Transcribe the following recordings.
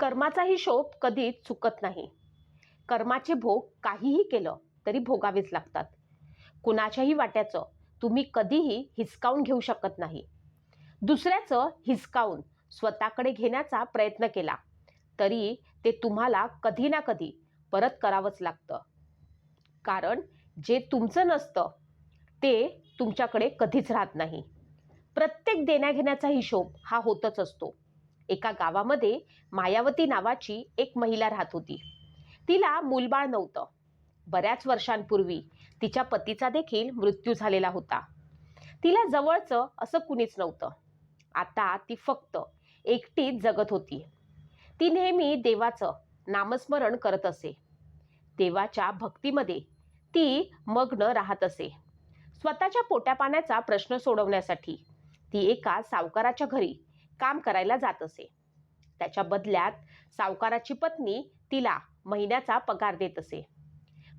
कर्माचाही शोभ कधीच चुकत नाही. कर्माचे भोग काहीही केलं तरी भोगावेच लागतात. कुणाच्याही वाट्याचं तुम्ही कधीही हिसकावून घेऊ शकत नाही. दुसऱ्याचं हिसकावून स्वतःकडे घेण्याचा प्रयत्न केला तरी ते तुम्हाला कधी ना कधी परत करावंच लागतं. कारण जे तुमचं नसतं ते तुमच्याकडे कधीच राहत नाही. प्रत्येक देण्याघेण्याचा हिशोब हा होतच असतो. एका गावामध्ये मायावती नावाची एक महिला राहत होती. तिला मूलबाळ नव्हतं. बऱ्याच वर्षांपूर्वी तिच्या पतीचा देखील मृत्यू झालेला होता. तिला जवळचं असं कुणीच नव्हतं. आता ती फक्त एकटीच जगत होती. ती नेहमी देवाचं नामस्मरण करत असे. देवाच्या भक्तीमध्ये ती मग्न राहत असे. स्वतःच्या पोट्यापाण्याचा प्रश्न सोडवण्यासाठी ती एका सावकाराच्या घरी काम करायला जात असे. त्याच्या बदल्यात सावकाराची पत्नी तिला महिन्याचा पगार देत असे.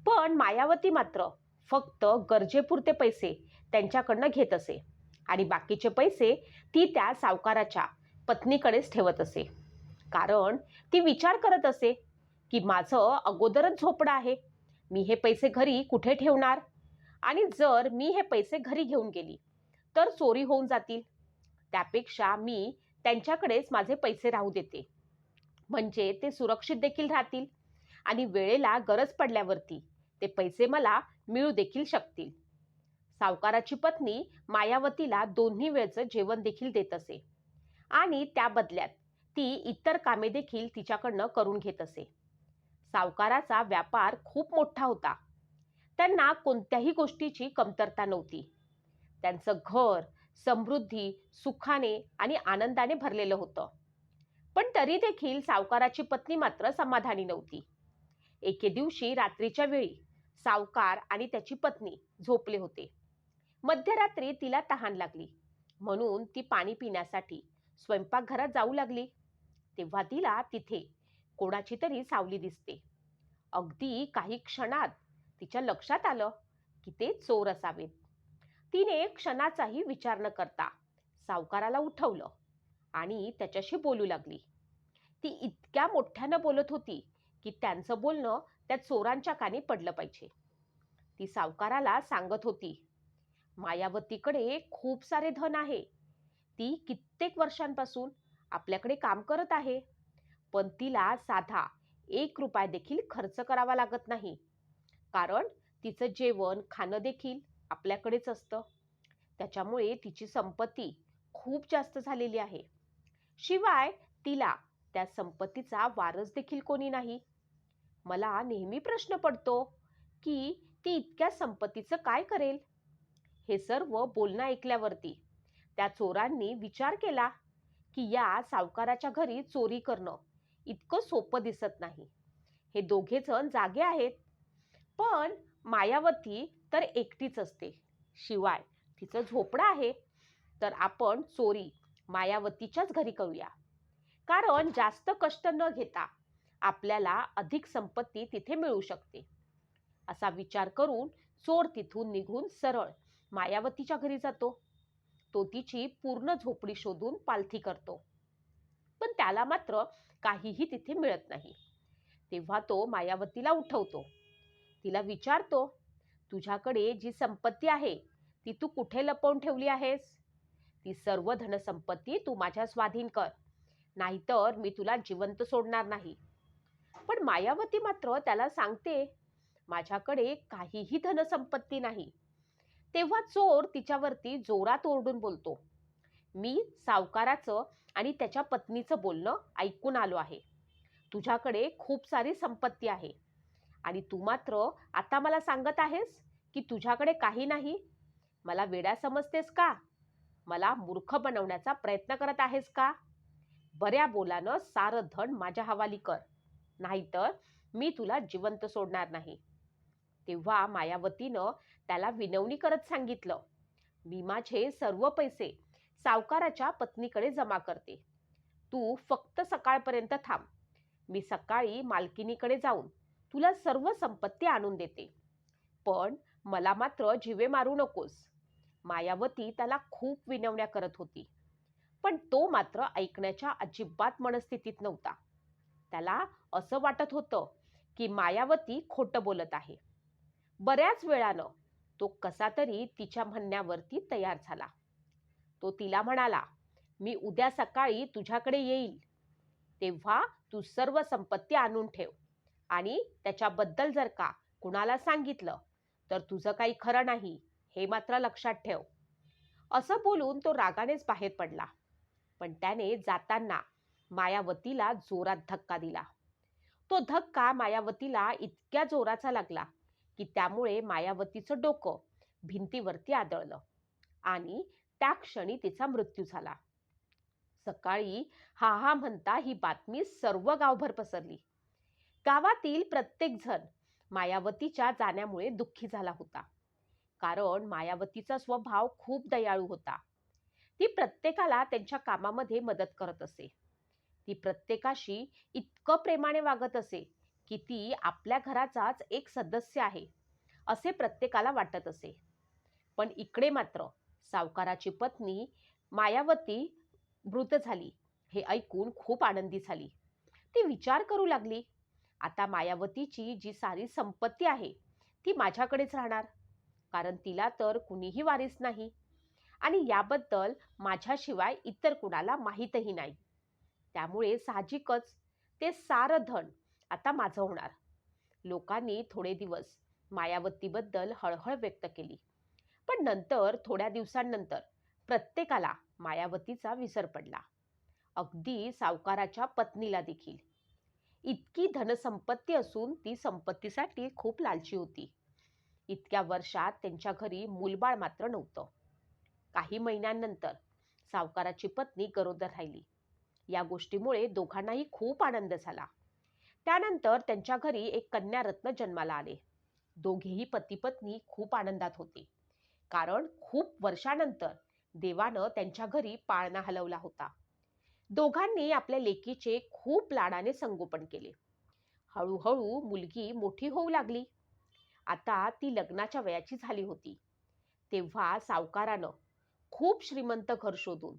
पण मायावती मात्र फक्त गरजेपुरते पैसे त्यांच्याकडनं घेत असे आणि बाकीचे पैसे ती त्या सावकाराच्या पत्नीकडेच ठेवत असे. कारण ती विचार करत असे की माझं अगोदरच झोपडं आहे. मी हे पैसे घरी कुठे ठेवणार? आणि जर मी हे पैसे घरी घेऊन गेली तर चोरी होऊन जातील. त्यापेक्षा मी त्यांच्याकडेच माझे पैसे राहू देते. म्हणजे ते सुरक्षित देखील राहतील आणि वेळेला गरज पडल्यावरती ते पैसे मला मिळू देखील शकतील. सावकाराची पत्नी मायावतीला दोन्ही वेळचं जेवण देखील देत असे. आणि त्या बदल्यात ती इतर कामे देखील तिच्याकडनं करून घेत असे. सावकाराचा व्यापार खूप मोठा होता. त्यांना कोणत्याही गोष्टीची कमतरता नव्हती. त्यांचं घर समृद्धी सुखाने आणि आनंदाने भरलेलं होतं. पण तरी देखील सावकाराची पत्नी मात्र समाधानी नव्हती. एके दिवशी रात्रीच्या वेळी सावकार आणि त्याची पत्नी झोपले होते. मध्यरात्री तिला तहान लागली. म्हणून ती पाणी पिण्यासाठी स्वयंपाकघरात जाऊ लागली. तेव्हा तिला तिथे कोणाची तरी सावली दिसते. अगदी काही क्षणात तिच्या लक्षात आलं की ते चोर असावेत. तिने क्षणाचाही विचार न करता सावकाराला उठवलं आणि त्याच्याशी बोलू लागली. ती इतक्या मोठ्यानं बोलत होती की त्यांचं बोलणं त्या चोरांच्या कानी पडलं पाहिजे. ती सावकाराला सांगत होती मायावतीकडे खूप सारे धन आहे. ती कित्येक वर्षांपासून आपल्याकडे काम करत आहे पण तिला साधा एक रुपया देखील खर्च करावा लागत नाही. कारण तिचं जेवण खाणं देखील आपल्याकडेच असतं. त्याच्यामुळे तिची संपत्ती खूप जास्त झालेली आहे. शिवाय तिला त्या संपत्तीचा वारस देखील कोणी नाही. मला नेहमी प्रश्न पडतो की ती इतक्या संपत्तीचं काय करेल? हे सर्व बोलणं ऐकल्यावरती त्या चोरांनी विचार केला की या सावकाराच्या घरी चोरी करणं इतकं सोपं दिसत नाही. हे दोघेजण जागे आहेत. पण मायावती तर एकटीच असते. शिवाय तिचं झोपडं आहे. तर आपण चोरी मायावतीच्याच घरी करूया. कारण जास्त कष्ट न घेता आपल्याला अधिक संपत्ती तिथे मिळू शकते. असा विचार करून चोर तिथून निघून सरळ मायावतीच्या घरी जातो. तो तिची पूर्ण झोपडी शोधून पालथी करतो. पण त्याला मात्र काहीही तिथे मिळत नाही. तेव्हा तो मायावतीला उठवतो. तिला विचारतो तुझ्याकडे जी संपत्ती आहे ती तू कुठे लपवून ठेवली आहेस? ती सर्व धनसंपत्ती तू माझ्या स्वाधीन कर. नाहीतर मी तुला जिवंत सोडणार नाही. पण मायावती मात्र त्याला सांगते माझ्याकडे काहीही धनसंपत्ती नाही. तेव्हा चोर तिच्यावरती जोरात ओरडून बोलतो मी सावकाराचं आणि त्याच्या पत्नीचं बोलणं ऐकून आलो आहे. तुझ्याकडे खूप सारी संपत्ती आहे. आणि तू मात्र आता मला सांगत आहेस की तुझ्याकडे काही नाही. मला वेडा समजतेस का? मला मूर्ख बनवण्याचा प्रयत्न करत आहेस का? बऱ्या बोलानं सारं धन माझ्या हवाली कर. नाहीतर मी तुला जिवंत सोडणार नाही. तेव्हा मायावतीनं त्याला विनवणी करत सांगितलं मी माझे सर्व पैसे सावकाराच्या पत्नीकडे जमा करते. तू फक्त सकाळपर्यंत थांब. मी सकाळी मालकिनीकडे जाऊन तुला सर्व संपत्ती आणून देते. पण मला मात्र जिवे मारू नकोस. मायावती त्याला खूप विनवण्या करत होती. पण तो मात्र ऐकण्याच्या अजिबात मनस्थितीत नव्हता. त्याला असं वाटत होतं की मायावती खोटं बोलत आहे. बऱ्याच वेळानं तो कसा तरी तिच्या म्हणण्यावरती तयार झाला. तो तिला म्हणाला मी उद्या सकाळी तुझ्याकडे येईल. तेव्हा तू सर्व संपत्ती आणून ठेव. आणि त्याच्याबद्दल जर का कुणाला सांगितलं तर तुझं काही खरं नाही हे मात्र लक्षात ठेव. असं बोलून तो रागानेच बाहेर पडला. पण त्याने जाताना मायावतीला जोरात धक्का दिला. तो धक्का मायावतीला इतक्या जोराचा लागला की त्यामुळे मायावतीचं डोकं भिंतीवरती आदळलं आणि त्या क्षणी तिचा मृत्यू झाला. सकाळी हा हा म्हणता ही बातमी सर्व गावभर पसरली. गावातील प्रत्येकजण मायावतीच्या जाण्यामुळे दुःखी झाला होता. कारण मायावतीचा स्वभाव खूप दयाळू होता. ती प्रत्येकाला त्यांच्या कामामध्ये मदत करत असे. ती प्रत्येकाशी इतकं प्रेमाने वागत असे की ती आपल्या घराचाच एक सदस्य आहे असे प्रत्येकाला वाटत असे. पण इकडे मात्र सावकाराची पत्नी मायावती मृत झाली हे ऐकून खूप आनंदी झाली. ती विचार करू लागली आता मायावतीची जी सारी संपत्ती आहे ती माझ्याकडेच राहणार. कारण तिला तर कुणीही वारीस नाही. आणि याबद्दल माझ्याशिवाय इतर कुणाला माहीतही नाही. त्यामुळे साहजिकच ते सारं धन आता माझं होणार. लोकांनी थोडे दिवस मायावतीबद्दल हळहळ व्यक्त केली. पण नंतर थोड्या दिवसांनंतर प्रत्येकाला मायावतीचा विसर पडला. अगदी सावकाराच्या पत्नीला देखील. इतकी धनसंपत्ती असून ती संपत्तीसाठी खूप लालची होती. इतक्या वर्षात त्यांच्या घरी मूलबाळ मात्र नव्हतं. काही महिन्यांनंतर सावकाराची पत्नी गरोदर राहिली. या गोष्टीमुळे दोघांनाही खूप आनंद झाला. त्यानंतर त्यांच्या घरी एक कन्यारत्न जन्माला आले. दोघेही पती पत्नी खूप आनंदात होते. कारण खूप वर्षानंतर देवानं त्यांच्या घरी पाळणा हलवला होता. दोघांनी आपल्या लेकीचे खूप लाडाने संगोपन केले. हळूहळू मुलगी मोठी होऊ लागली. आता ती लग्नाच्या वयाची झाली होती. तेव्हा सावकारानं खूप श्रीमंत घर शोधून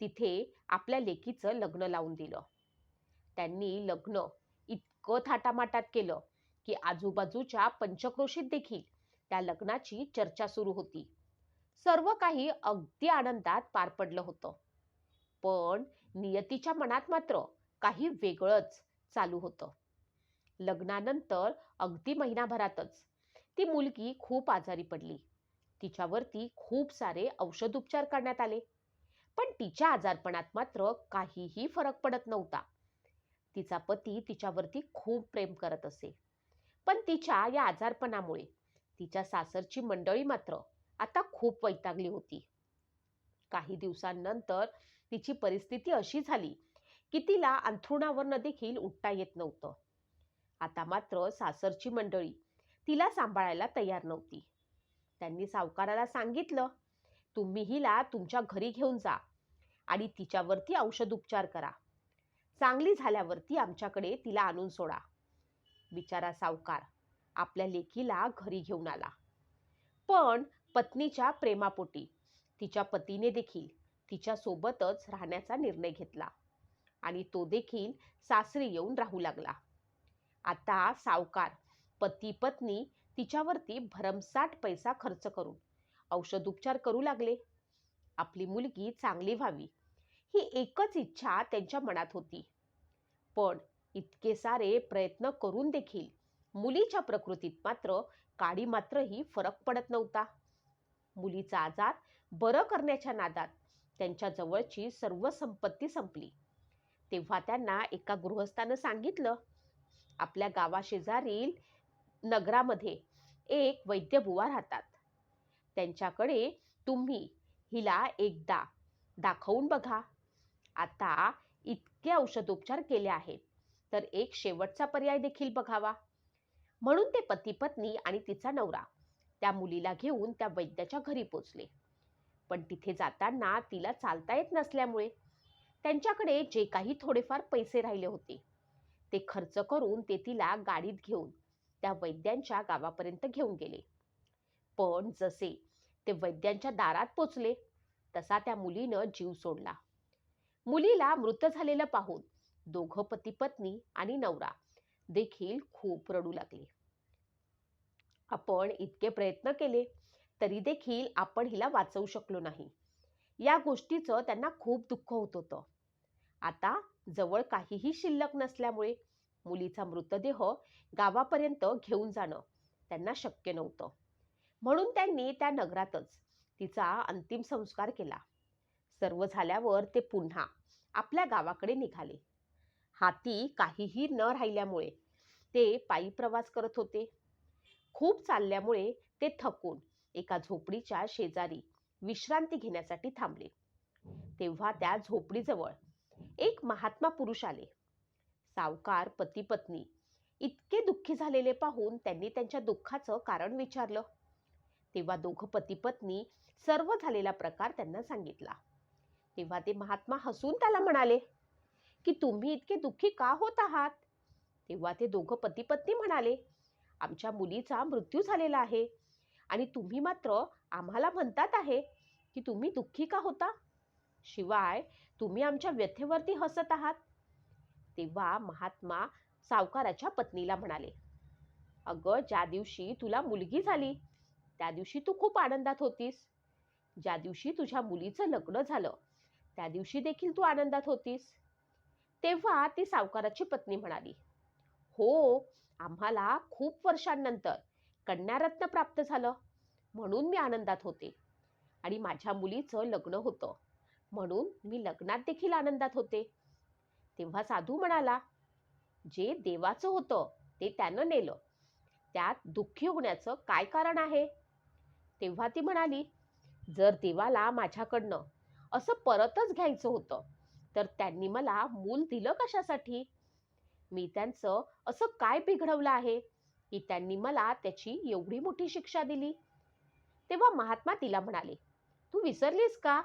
तिथे आपल्या लेकीचं लग्न लावून दिलं. त्यांनी लग्न इतकं थाटामाटात केलं की आजूबाजूच्या पंचक्रोशीत देखील त्या लग्नाची चर्चा सुरू होती. सर्व काही अगदी आनंदात पार पडलं होतं. पण नियतीच्या मनात मात्र काही वेगळंच चालू होतं. लग्नानंतर अगदी महिनाभरातच ती मुलगी खूप आजारी पडली. तिच्यावरती खूप सारे औषधोपचार करण्यात आले. पण तिच्या आजारपणात मात्र काहीही फरक पडत नव्हता. तिचा पती तिच्यावरती खूप प्रेम करत असे. पण तिच्या या आजारपणामुळे तिच्या सासरची मंडळी मात्र आता खूप वैतागली होती. काही दिवसांनंतर तिची परिस्थिती अशी झाली की तिला अंथरुणावरनं देखील उठता येत नव्हतं. आता मात्र सासरची मंडळी तिला सांभाळायला तयार नव्हती. त्यांनी सावकाराला सांगितलं तुम्ही हिला तुमच्या घरी घेऊन जा आणि तिच्यावरती औषधोपचार करा. चांगली झाल्यावरती आमच्याकडे तिला आणून सोडा. बिचारा सावकार आपल्या लेकीला घरी घेऊन आला. पण पत्नीच्या प्रेमापोटी तिच्या पतीने देखील तिच्यासोबतच राहण्याचा निर्णय घेतला. आणि तो देखील सासरी येऊन राहू लागला. आता सावकार पती पत्नी तिच्यावरती भरमसाठ पैसा खर्च करून औषधोपचार करू लागले. आपली मुलगी चांगली व्हावी ही एकच इच्छा त्यांच्या मनात होती. पण इतके सारे प्रयत्न करून देखील मुलीच्या प्रकृतीत मात्र काडी मात्रही फरक पडत नव्हता. मुलीचा आजार बरं करण्याच्या नादात त्यांच्या जवळची सर्व संपत्ती संपली. तेव्हा त्यांना एका गृहस्थानं सांगितलं आपल्या गावाशेजारील नगरामध्ये एक वैद्यबुवा राहतात. त्यांच्याकडे तुम्ही हिला एकदा दाखवून बघा. आता इतके औषधोपचार केले आहेत तर एक शेवटचा पर्याय देखील बघावा. म्हणून ते पती पत्नी आणि तिचा नवरा त्या मुलीला घेऊन त्या वैद्याच्या घरी पोचले. पण तिथे जाताना तिला चालता येत नसल्यामुळे त्यांच्याकडे जे काही थोडेफार पैसे राहिले होते ते खर्च करून ते तिला गाडीत घेऊन त्या वैद्यांच्या गावापर्यंत घेऊन गेले. पण जसे ते वैद्यांच्या दारात पोचले तसा त्या मुलीनं जीव सोडला. मुलीला मृत झालेलं पाहून दोघं पती पत्नी आणि नवरा देखील खूप रडू लागले. आपण इतके प्रयत्न केले तरी देखील आपण हिला वाचवू शकलो नाही. या गोष्टीचं त्यांना खूप दुःख होत होतं. आता जवळ काहीही शिल्लक नसल्यामुळे मुलीचा मृतदेह गावापर्यंत घेऊन जाणं त्यांना शक्य नव्हतं. म्हणून त्यांनी त्या नगरातच तिचा अंतिम संस्कार केला. सर्व झाल्यावर ते पुन्हा आपल्या गावाकडे निघाले. हाती काहीही न राहिल्यामुळे ते पायी प्रवास करत होते. खूप चालल्यामुळे ते थकून एका झोपडीच्या शेजारी विश्रांती घेण्यासाठी थांबले. तेव्हा त्या झोपडीजवळ एक महात्मा पुरुष आले. सावकार पती पत्नी इतके दुःखी झालेले पाहून त्यांनी त्यांच्या दुःखाचं कारण विचारलं. तेव्हा दोघं पती पत्नी सर्व झालेला प्रकार त्यांना सांगितला. तेव्हा ते महात्मा हसून त्याला म्हणाले की तुम्ही इतके दुःखी का होत आहात? तेव्हा ते दोघं पती पत्नी म्हणाले आमच्या मुलीचा मृत्यू झालेला आहे. आणि तुम्ही मात्र आम्हाला म्हणतात आहे की तुम्ही दुःखी का होता? शिवाय तुम्ही आमच्या व्यथेवरती हसत आहात. तेव्हा महात्मा सावकाराच्या पत्नीला म्हणाले अगं ज्या दिवशी तुला मुलगी झाली त्या दिवशी तू खूप आनंदात होतीस. ज्या दिवशी तुझ्या मुलीचं लग्न झालं त्या दिवशी देखील तू आनंदात होतीस. तेव्हा ती सावकाराची पत्नी म्हणाली हो आम्हाला खूप वर्षांनंतर कन्यारत्न प्राप्त झालं. म्हणून मी आनंदात होते. आणि माझ्या मुलीचं लग्न होतं. म्हणून मी लग्नात देखील आनंदात होते. तेव्हा साधू म्हणाला जे देवाचं होतं ते त्यानं नेलं. त्यात दुःखी होण्याचं काय कारण आहे? तेव्हा ती म्हणाली जर देवाला माझ्याकडनं असं परतच घ्यायचं होतं तर त्यांनी मला मूल दिलं कशासाठी? मी त्यांचं असं काय बिघडवलं आहे? की त्यांनी मला त्याची एवढी मोठी शिक्षा दिली. तेव्हा महात्मा तिला म्हणाले तू विसरलीस का?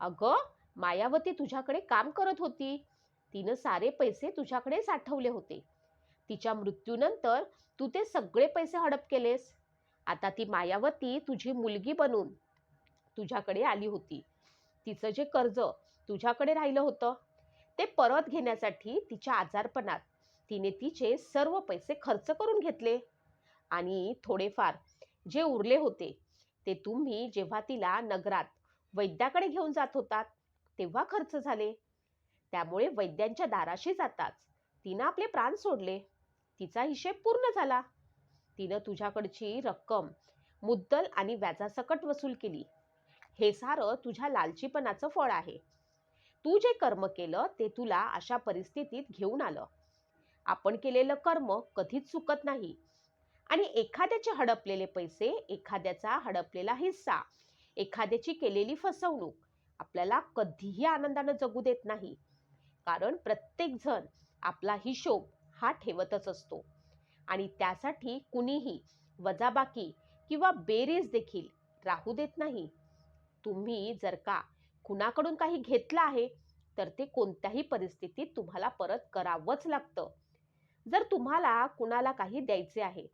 अगं मायावती तुझ्याकडे काम करत होती. तिनं सारे पैसे तुझ्याकडे साठवले होते. तिच्या मृत्यूनंतर तू ते सगळे पैसे हडप केलेस. आता ती मायावती तुझी मुलगी बनून तुझ्याकडे आली होती. तिचं जे कर्ज तुझ्याकडे राहिलं होतं ते परत घेण्यासाठी तिच्या आजारपणात तिने तिचे सर्व पैसे खर्च करून घेतले. आणि थोडेफार जे उरले होते ते तुम्ही जेव्हा तिला नगरात वैद्याकडे घेऊन जात होतात तेव्हा खर्च झाले. त्यामुळे वैद्यांच्या दाराशी जाताच तिनं आपले प्राण सोडले. तिचा हिशेब पूर्ण झाला. तिनं तुझ्याकडची रक्कम मुद्दल आणि व्याजासकट वसूल केली. हे सारं तुझ्या लालचीपणाचं फळ आहे. तू जे कर्म केलं ते तुला अशा परिस्थितीत घेऊन आलं. आपण केलेलं कर्म कधीच चुकत नाही. आणि एखाद्याचे हडपलेले पैसे एखाद्याचा हडपलेला हिस्सा एखाद्याची केलेली फसवणूक आपल्याला कधीही आनंदानं जगू देत नाही. कारण प्रत्येक जण आपला हिशोब हा ठेवतच असतो. आणि त्यासाठी कुणीही वजाबाकी किंवा बेरीज देखील राहू देत नाही. तुम्ही जर का कुणाकडून काही घेतलं आहे तर ते कोणत्याही परिस्थितीत तुम्हाला परत करावंच लागतं. जर तुम्हाला कुणाला काही द्यायचे आहे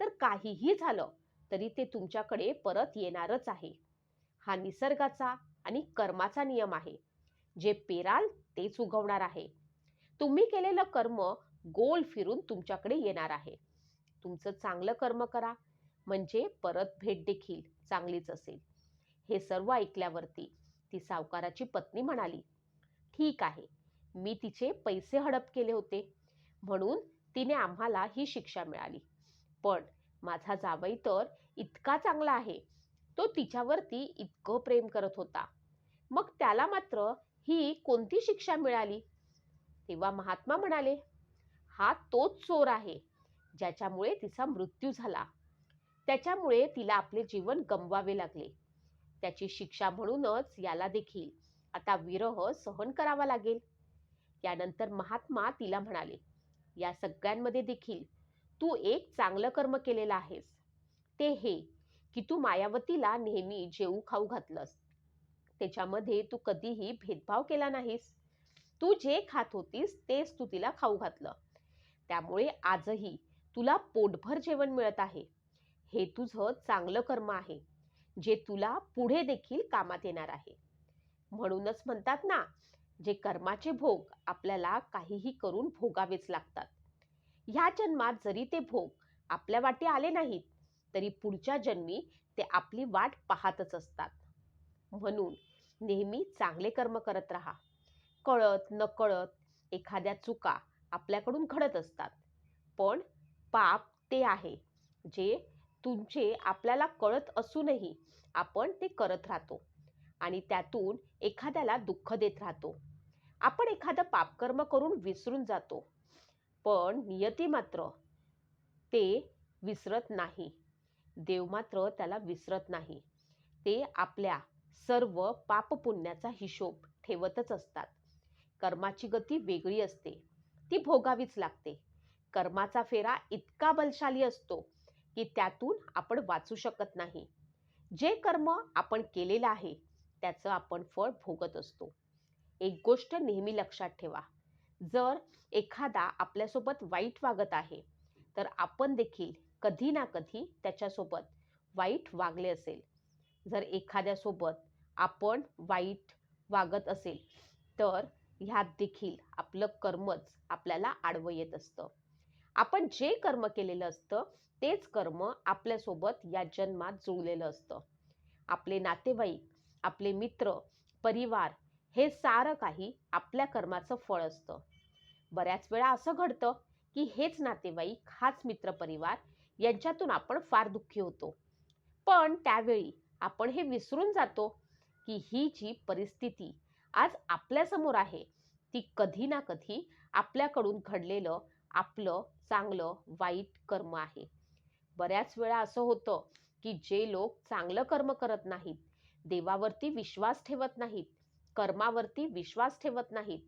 तर काहीही झालं तरी ते तुमच्याकडे परत येणारच आहे. हा निसर्गाचा आणि कर्माचा नियम आहे. जे पेराल तेच उगवणार आहे. तुम्ही केलेलं कर्म गोल फिरून तुमच्याकडे येणार आहे. तुमचं चांगलं कर्म करा म्हणजे परत भेट देखील चांगलीच असेल. हे सर्व ऐकल्यावरती ती सावकाराची पत्नी म्हणाली ठीक आहे मी तिचे पैसे हडप केले होते. म्हणून तिने आम्हाला ही शिक्षा मिळाली. पण माझा जावई तर इतका चांगला आहे. तो तिच्यावरती इतकं प्रेम करत होता. मग त्याला मात्र ही कोणती शिक्षा मिळाली? तेव्हा महात्मा म्हणाले हा तोच चोर आहे ज्याच्यामुळे तिचा मृत्यू झाला. त्याच्यामुळे तिला आपले जीवन गमवावे लागले. त्याची शिक्षा म्हणूनच याला देखील आता विरह सहन करावा लागेल. त्यानंतर महात्मा तिला म्हणाले या सगळ्यांमध्ये देखील तू एक चांगलं कर्म केलेलं आहेस. ते हे की तू मायावतीला नेहमी जेऊ खाऊ घातलंस. त्याच्यामध्ये तू कधीही भेदभाव केला नाहीस. तू जे खात होतीस तेच तू तिला खाऊ घातलं. त्यामुळे आजही तुला पोटभर जेवण मिळत आहे. हे तुझं चांगलं कर्म आहे जे तुला पुढे देखील कामात येणार आहे. म्हणूनच म्हणतात ना जे कर्माचे भोग आपल्याला काहीही करून भोगावेच लागतात. ह्या जन्मात जरी ते भोग आपल्या वाटी आले नाहीत तरी पुढच्या जन्मी ते आपली वाट पाहतच असतात. म्हणून नेहमी चांगले कर्म करत राहा. कळत नकळत एखाद्या चुका आपल्याकडून घडत असतात. पण पाप ते आहे जे तुमचे आपल्याला कळत असूनही आपण ते करत राहतो आणि त्यातून एखाद्याला दुःख देत राहतो. आपण एखादं पापकर्म करून विसरून जातो. पण नियती मात्र ते विसरत नाही. देव मात्र त्याला विसरत नाही. ते आपल्या सर्व पापपुण्याचा हिशोब ठेवतच असतात. कर्माची गती वेगळी असते. ती भोगावीच लागते. कर्माचा फेरा इतका बलशाली असतो की त्यातून आपण वाचू शकत नाही. जे कर्म आपण केलेलं आहे त्याचं आपण फळ भोगत असतो. एक गोष्ट नेहमी लक्षात ठेवा. जर एखादा आपल्यासोबत वाईट वागत आहे तर आपण देखील कधी ना कधी त्याच्यासोबत वाईट वागले असेल. जर एखाद्यासोबत आपण वाईट वागत असेल तर ह्यात देखील आपलं कर्मच आपल्याला आडवं येत असतं. आपण जे कर्म केलेलं असतं तेच कर्म आपल्यासोबत या जन्मात जुळलेलं असतं. आपले नातेवाईक आपले मित्र परिवार हे सारं काही आपल्या कर्माचं फळ असतं. बऱ्याच वेळा असं घडतं की हेच नातेवाईक हाच मित्रपरिवार यांच्यातून आपण फार दुःखी होतो. पण त्यावेळी आपण हे विसरून जातो की ही जी परिस्थिती आज आपल्यासमोर आहे ती कधी ना कधी आपल्याकडून घडलेलं आपलं चांगलं वाईट कर्म आहे. बऱ्याच वेळा असं होतं की जे लोक चांगलं कर्म करत नाहीत देवावरती विश्वास ठेवत नाहीत कर्मावरती विश्वास ठेवत नाहीत.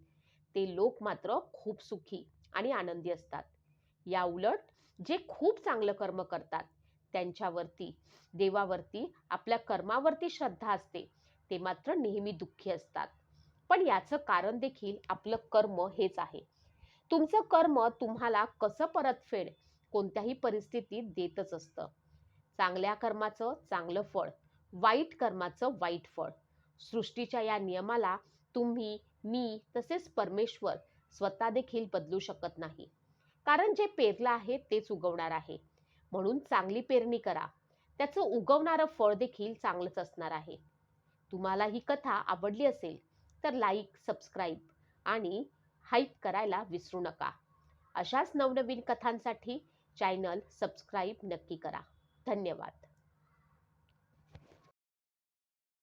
ते लोक मात्र खूप सुखी आणि आनंदी असतात. या उलट जे खूप चांगलं कर्म करतात त्यांच्यावरती देवावरती आपल्या कर्मावरती श्रद्धा असते ते मात्र नेहमी दुःखी असतात. पण याचं कारण देखील आपलं कर्म हेच आहे. तुमचं कर्म तुम्हाला कसं परतफेड कोणत्याही परिस्थितीत देतच असतं. चांगल्या कर्माचं चांगलं फळ वाईट कर्माचं वाईट फळ. सृष्टीच्या या नियमाला तुम्ही मी तसेच परमेश्वर स्वतः देखील बदलू शकत नाही. कारण जे पेरलं आहे तेच उगवणार आहे. म्हणून चांगली पेरणी करा. त्याचं उगवणारं फळ देखील चांगलंच असणार आहे. तुम्हाला ही कथा आवडली असेल तर लाईक सबस्क्राईब आणि हाईप करायला विसरू नका. अशाच नवनवीन कथांसाठी चॅनल सबस्क्राईब नक्की करा. धन्यवाद.